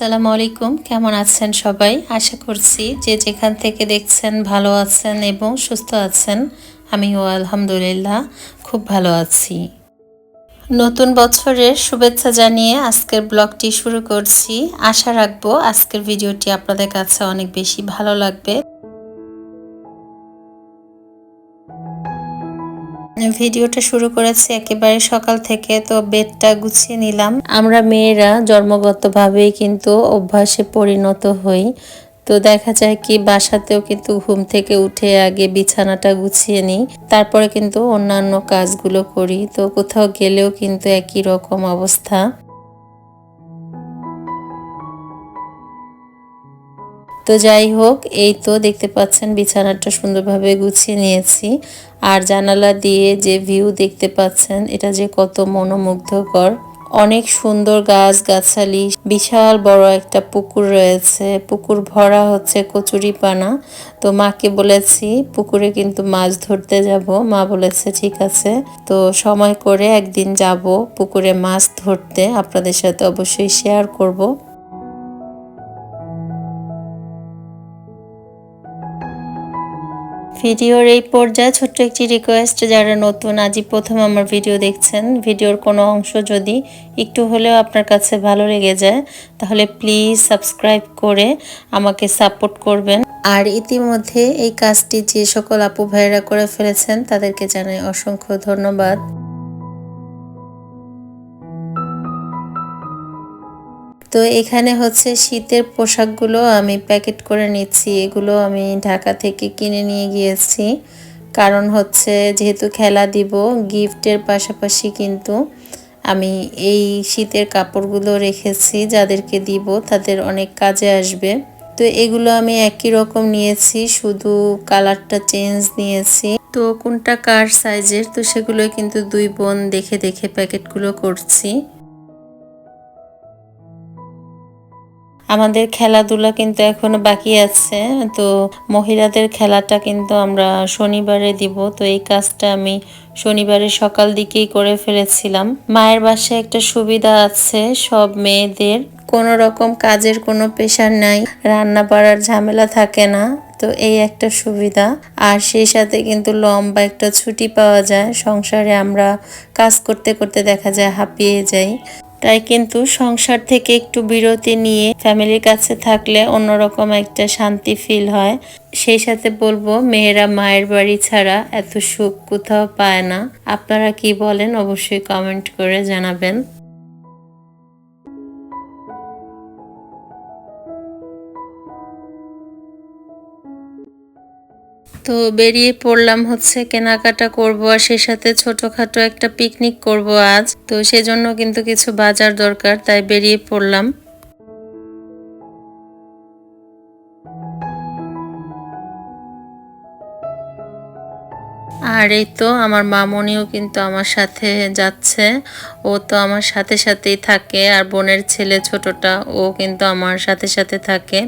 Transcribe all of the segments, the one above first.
আসসালামু আলাইকুম। কেমন আছেন সবাই? আশা করছি যে যেখান থেকে দেখছেন ভালো আছেন এবং সুস্থ আছেন। আমিও আলহামদুলিল্লাহ খুব ভালো আছি। নতুন বছরের শুভেচ্ছা জানিয়ে আজকের ব্লগটি শুরু করছি। আশা রাখব আজকের ভিডিওটি আপনাদের কাছে অনেক বেশি ভালো লাগবে। ভিডিওটা শুরু করেছি একেবারে সকাল থেকে, তো বেডটা গুছিয়ে নিলাম। আমরা মেয়েরা জন্মগতভাবেই কিন্তু অভ্যাসে পরিণত হই। তো দেখা যায় কি, বাসাতেও কিন্তু ঘুম থেকে উঠে আগে বিছানাটা গুছিয়ে নিই, তারপরে কিন্তু অন্যান্য কাজগুলো করি। তো কোথাও গেলেও কিন্তু একই রকম অবস্থা। তো যাই হোক, এই তো দেখতে পাচ্ছেন বিছানাটা সুন্দরভাবে গুছিয়ে নিয়েছি। আর জানালা দিয়ে যে ভিউ দেখতে পাচ্ছেন, এটা যে কত মনোমুগ্ধকর। অনেক সুন্দর গাছ, গাছালি, বিশাল বড় একটা পুকুর রয়েছে। পুকুর ভরা হচ্ছে কচুরি পানা তো মাকে বলেছি, পুকুরে কিন্তু মাছ ধরতে যাব। মা বলেছে, ঠিক আছে। তো সময় করে একদিন যাব পুকুরে মাছ ধরতে। আপনাদের সাথে অবশ্যই শেয়ার করব। ভিডিওর এই পর্যায়ে ছোট্ট একটি রিকোয়েস্ট যারা নতুন, আজই প্রথম আমার ভিডিও দেখছেন, ভিডিওর কোনো অংশ যদি একটু হলেও আপনার কাছে ভালো লেগে যায়, তাহলে প্লিজ সাবস্ক্রাইব করে আমাকে সাপোর্ট করবেন। আর ইতিমধ্যে এই কাজটি যে সকল আপু ভাইয়েরা করে ফেলেছেন, তাদেরকে জানাই অসংখ্য ধন্যবাদ। তো এখানে হচ্ছে শীতের পোশাকগুলো আমি প্যাকেট করে নিচ্ছি। এগুলো আমি ঢাকা থেকে কিনে নিয়ে গিয়েছি। কারণ হচ্ছে যেহেতু খেলা দিব, গিফটের পাশাপাশি কিন্তু আমি এই শীতের কাপড়গুলো রেখেছি, যাদেরকে দিব তাদের অনেক কাজে আসবে। তো এগুলো আমি একই রকম নিয়েছি, শুধু কালারটা চেঞ্জ নিয়েছি। তো কোনটা কার সাইজের, তো সেগুলো কিন্তু দুই বোন দেখে দেখে প্যাকেটগুলো করছি। আমাদের খেলাধুলা কিন্তু এখনও বাকি আছে। তো মহিলাদের খেলাটা কিন্তু আমরা শনিবারে দিব। তো এই কাজটা আমি শনিবারে সকাল দিকেই করে ফেলেছিলাম। মায়ের বাসায় একটা সুবিধা আছে সব মেয়েদের। কোনো রকম কাজের কোনো পেশার নাই, রান্না বাড়ার ঝামেলা থাকে না। তো এই একটা সুবিধা। আর সেই সাথে কিন্তু লম্বা একটা ছুটি পাওয়া যায়। সংসারে আমরা কাজ করতে করতে দেখা যায় হাঁপিয়ে যাই। তাই কিন্তু সংসার থেকে একটু বিরতি নিয়ে ফ্যামিলির কাছে থাকলে অন্যরকম একটা শান্তি ফিল হয়। সেই সাথে বলব, মেয়েরা মায়ের বাড়ি ছাড়া এত সুখ কোথাও পায় না। আপনারা কি বলেন, অবশ্যই কমেন্ট করে জানাবেন। তো বেরিয়ে পড়লাম হচ্ছে কেনাকাটা করব আর সে সাথে ছোটখাটো একটা পিকনিক করব আজ। তো সেজন্য কিন্তু কিছু বাজার দরকার, তাই বেরিয়ে পড়লাম। আর এই তো আমার মামনিও কিন্তু আমার সাথে যাচ্ছে। ও তো আমার সাথে সাথেই থাকে, আর বোনের ছেলে ছোটটা, ও কিন্তু আমার সাথে সাথে থাকে।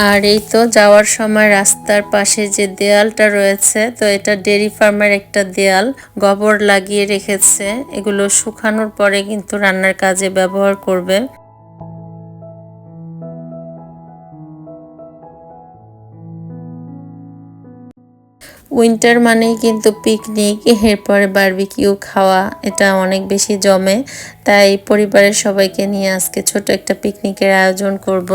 আর এই তো যাওয়ার সময় রাস্তার পাশে যে দেয়ালটা রয়েছে, তো এটা ডেরি ফার্মের একটা দেয়াল। গোবর লাগিয়ে রেখেছে। এগুলো শুকানোর পরে কিন্তু রান্নার কাজে ব্যবহার করবে। উইন্টার মানেই কিন্তু পিকনিক এরপরে বারবিকিউ খাওয়া, এটা অনেক বেশি জমে। তাই পরিবারের সবাইকে নিয়ে আজকে ছোট একটা পিকনিকের আয়োজন করব।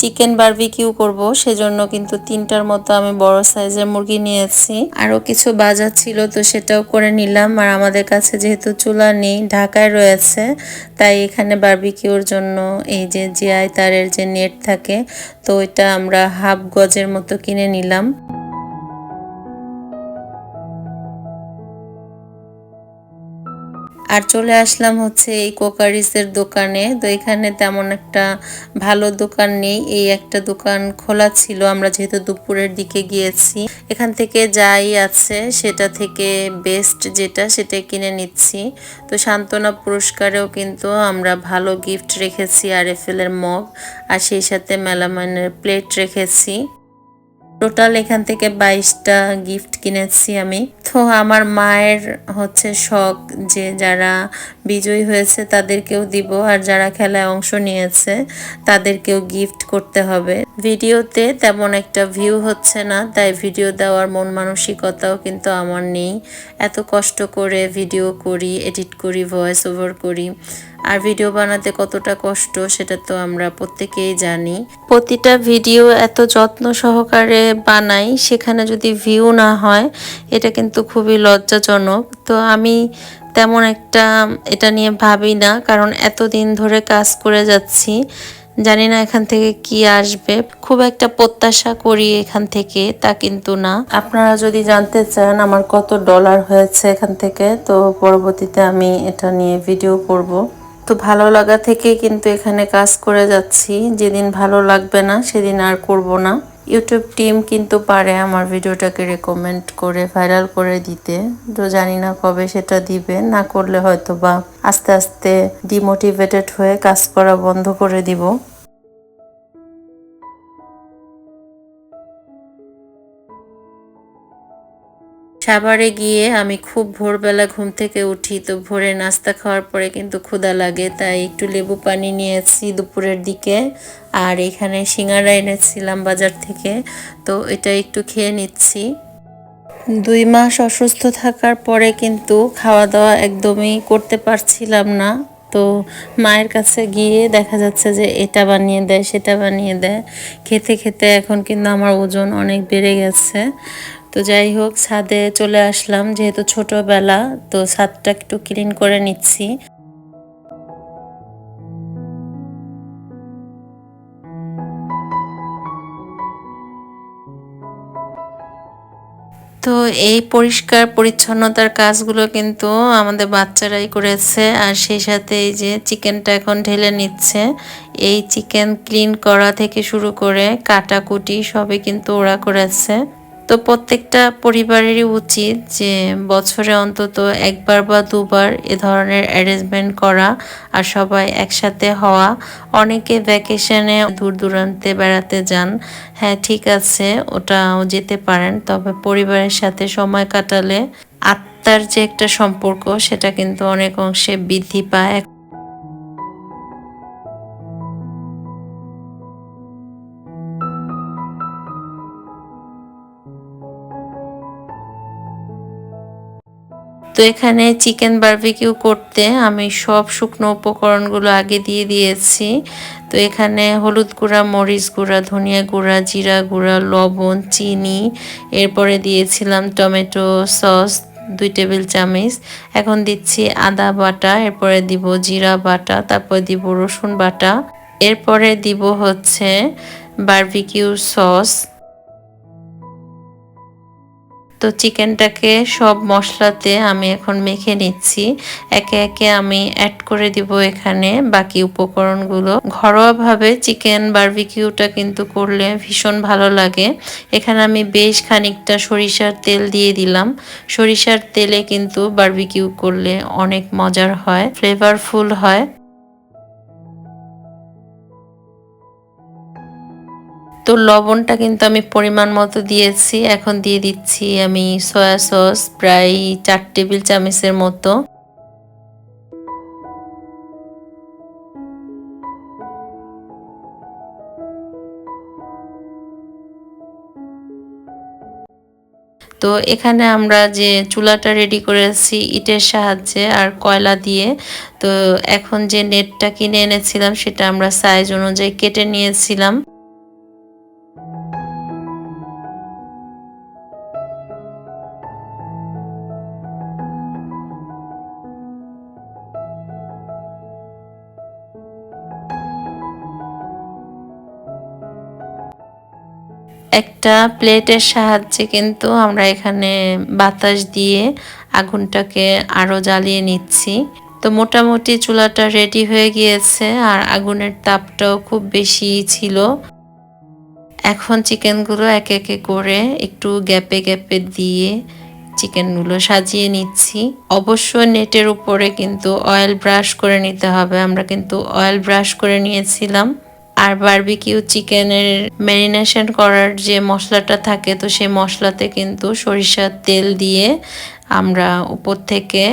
চিকেন বারবিকিউ করব, সেজন্য কিন্তু তিনটার মতো আমি বড় সাইজের মুরগি নিয়েছি। আরও কিছু বাজার ছিল তো সেটাও করে নিলাম। আর আমাদের কাছে যেহেতু চুলা নেই, ঢাকায় রয়েছে, তাই এখানে বারবিকিউর জন্য এই যে জিআই তারের যে নেট থাকে, তো এটা আমরা হাফ গজের মতো কিনে নিলাম। আর চলে আসলাম হচ্ছে এই কোকারিসের দোকানে। তো এখানে তেমন একটা ভালো দোকান নেই। এই একটা দোকান খোলা ছিল, আমরা যেহেতু দুপুরের দিকে গিয়েছি। এখান থেকে যাই আছে, সেটা থেকে বেস্ট যেটা সেটা কিনে নিচ্ছি। তো সান্ত্বনা পুরস্কারেও কিন্তু আমরা ভালো গিফট রেখেছি আর এফ এর মগ আর সেই সাথে মেলামাইনের প্লেট রেখেছি। টোটাল এখান থেকে বাইশটা গিফট কিনেছি আমি। তো আমার মায়ের হচ্ছে শখ যে যারা বিজয়ী হয়েছে তাদেরকেও দিব, আর যারা খেলায় অংশ নিয়েছে তাদেরকেও গিফট করতে হবে। ভিডিওতে তেমন একটা ভিউ হচ্ছে না, তাই ভিডিও দেওয়ার মন মানসিকতাও কিন্তু আমার নেই। এত কষ্ট করে ভিডিও করি এডিট করি ভয়েস ওভার করি। আর ভিডিও বানাতে কতটা কষ্ট সেটা তো আমরা প্রত্যেকেই জানি। প্রতিটা ভিডিও এত যত্ন সহকারে বানাই, সেখানে যদি ভিউ না হয়, এটা কিন্তু খুবই লজ্জাজনক। তো আমি তেমন একটা এটা নিয়ে ভাবি না, কারণ এতদিন ধরে কাজ করে যাচ্ছি। জানি না এখান থেকে কি আসবে। খুব একটা প্রত্যাশা করি এখান থেকে, তা কিন্তু না। আপনারা যদি জানতে চান আমার কত ডলার হয়েছে এখান থেকে, তো পরবর্তীতে আমি এটা নিয়ে ভিডিও করব। তো ভালো লাগা থেকে কিন্তু এখানে কাজ করে যাচ্ছি। যেদিন ভালো লাগবে না, সেদিন আর করব না। ইউটিউব টিম কিন্তু পারে আমার ভিডিওটাকে রেকমেন্ড করে ভাইরাল করে দিতে। তো জানি না কবে সেটা দিবে, না করলে হয়তো বা আস্তে আস্তে ডিমোটিভেটেড হয়ে কাজ করা বন্ধ করে দিব। সাভারে গিয়ে আমি খুব ভোরবেলা ঘুম থেকে উঠি, তো ভোরে নাস্তা খাওয়ার পরে কিন্তু ক্ষুধা লাগে, তাই একটু লেবু পানি নিয়েছি দুপুরের দিকে। আর এখানে সিঙ্গারা এনেছিলাম বাজার থেকে, তো এটা একটু খেয়ে নিচ্ছি। দুই মাস অসুস্থ থাকার পরে কিন্তু খাওয়া দাওয়া একদমই করতে পারছিলাম না, তো মায়ের কাছে গিয়ে দেখা যাচ্ছে যে এটা বানিয়ে দেয়, সেটা বানিয়ে দেয়। খেতে খেতে এখন কিন্তু আমার ওজন অনেক বেড়ে গেছে। তো যাই হোক, ছাদে চলে আসলাম যেহেতু ছোটবেলা, তো ছাদটা একটু ক্লিন করে নিচ্ছি। তো এই পরিষ্কার পরিচ্ছন্নতার কাজগুলো কিন্তু আমাদের বাচ্চারাই করেছে, আর সেই সাথে এই যে চিকেনটা এখন ঢেলে নিচ্ছে। এই চিকেন ক্লিন করা থেকে শুরু করে কাটাকুটি সবই কিন্তু ওরা করেছে। তো প্রত্যেকটা পরিবারেরই উচিত যে বছরে অন্তত একবার বা দুবার এ ধরনের অ্যারেঞ্জমেন্ট করা আর সবাই একসাথে হওয়া। অনেকে ভ্যাকেশনে দূর দূরান্তে বেড়াতে যান। হ্যাঁ ঠিক আছে, ওটাও যেতে পারেন। তবে পরিবারের সাথে সময় কাটালে আত্মার যে একটা সম্পর্ক, সেটা কিন্তু অনেক অংশে বৃদ্ধি পায়। তো এখানে চিকেন বার্বিকিউ করতে আমি সব শুকনো উপকরণগুলো আগে দিয়ে দিয়েছি। তো এখানে হলুদ গুঁড়া, মরিচ গুঁড়া, ধনিয়া গুঁড়া, জিরা গুঁড়া, লবণ, চিনি, এরপরে দিয়েছিলাম টমেটো সস, দুই টেবিল চামচ। এখন দিচ্ছি আদা বাটা, এরপরে দিব জিরা বাটা, তারপর দিব রসুন বাটা। এরপরে দিব হচ্ছে বারবিকিউ সস। তো চিকেনটাকে সব মশলাতে আমি এখন মেখে নিচ্ছি। একে একে আমি অ্যাড করে দিব এখানে বাকি উপকরণগুলো। ঘরোয়াভাবে চিকেন বারবিকিউটা কিন্তু করলে ভীষণ ভালো লাগে। এখানে আমি বেশ খানিকটা সরিষার তেল দিয়ে দিলাম। সরিষার তেলে কিন্তু বারবিকিউ করলে অনেক মজার হয় ফ্লেভারফুল হয়। তো লবণটা কিন্তু আমি পরিমাণ মতো দিয়েছি। এখন দিয়ে দিচ্ছি আমি সয়া সস, প্রায় চার টেবিল চামচের মতো। তো এখানে আমরা যে চুলাটা রেডি করেছি ইটের সাহায্যে আর কয়লা দিয়ে, তো এখন যে নেটটা কিনে এনেছিলাম সেটা আমরা সাইজ অনুযায়ী কেটে নিয়েছিলাম। একটা প্লেটের সাহায্যে কিন্তু আমরা এখানে বাতাস দিয়ে আগুনটাকে আরও জ্বালিয়ে নিচ্ছি। তো মোটামুটি চুলাটা রেডি হয়ে গিয়েছে আর আগুনের তাপটাও খুব বেশি ছিল। এখন চিকেনগুলো এক একে করে একটু গ্যাপে গ্যাপে দিয়ে চিকেনগুলো সাজিয়ে নিচ্ছি। অবশ্য নেটের উপরে কিন্তু অয়েল ব্রাশ করে নিতে হবে। আমরা কিন্তু অয়েল ব্রাশ করে নিয়েছিলাম। আর বারবিকিউ চিকেনের ম্যারিনেশন করার যে মশলাটা থাকে, তো সেই মশলাতে কিন্তু সরিষার তেল দিয়ে আমরা উপর থেকে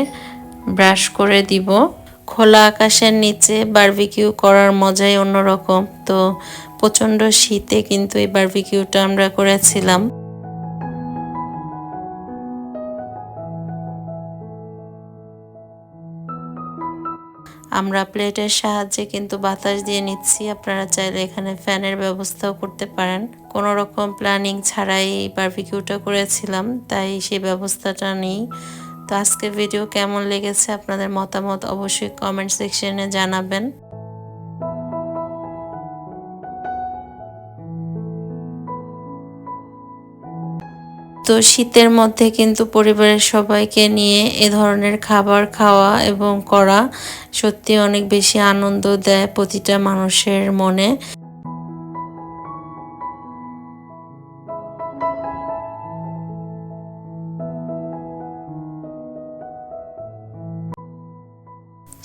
ব্রাশ করে দিব। খোলা আকাশের নিচে বারবিকিউ করার মজাই অন্যরকম। তো প্রচণ্ড শীতে কিন্তু এই বারবিকিউটা আমরা করেছিলাম। আমরা প্লেটের সাহায্যে কিন্তু বাতাস দিয়ে নিচ্ছি। আপনারা চাইলে এখানে ফ্যানের ব্যবস্থাও করতে পারেন। কোনো রকম প্ল্যানিং ছাড়াই বারবিকিউটা করেছিলাম, তাই সেই ব্যবস্থাটা নেই। তো আজকের ভিডিও কেমন লেগেছে? আপনাদের মতামত অবশ্যই কমেন্ট সেকশনে জানাবেন। তো শীতের মধ্যে কিন্তু পরিবারের সবাইকে নিয়ে এ ধরনের খাবার খাওয়া এবং করা সত্যি অনেক বেশি আনন্দ দেয় প্রতিটা মানুষের মনে।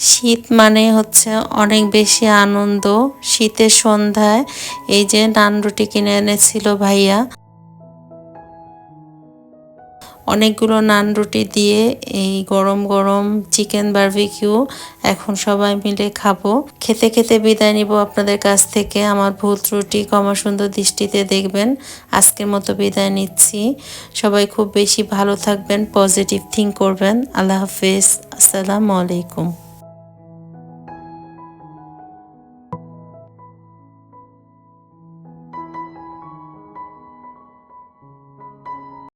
শীত মানে হচ্ছে অনেক বেশি আনন্দ। শীতের সন্ধ্যায় এই যে নান রুটি কিনে এনেছিল ভাইয়া অনেকগুলো নান রুটি দিয়ে এই গরম গরম চিকেন বার্বিকিউ এখন সবাই মিলে খাব। খেতে খেতে বিদায় নিব আপনাদের কাছ থেকে। আমার ভুল ত্রুটি সুন্দর দৃষ্টিতে দেখবেন। আজকের মতো বিদায় নিচ্ছি। সবাই খুব বেশি ভালো থাকবেন, পজিটিভ থিঙ্ক করবেন। আল্লাহ হাফেজ। আসসালামু আলাইকুম।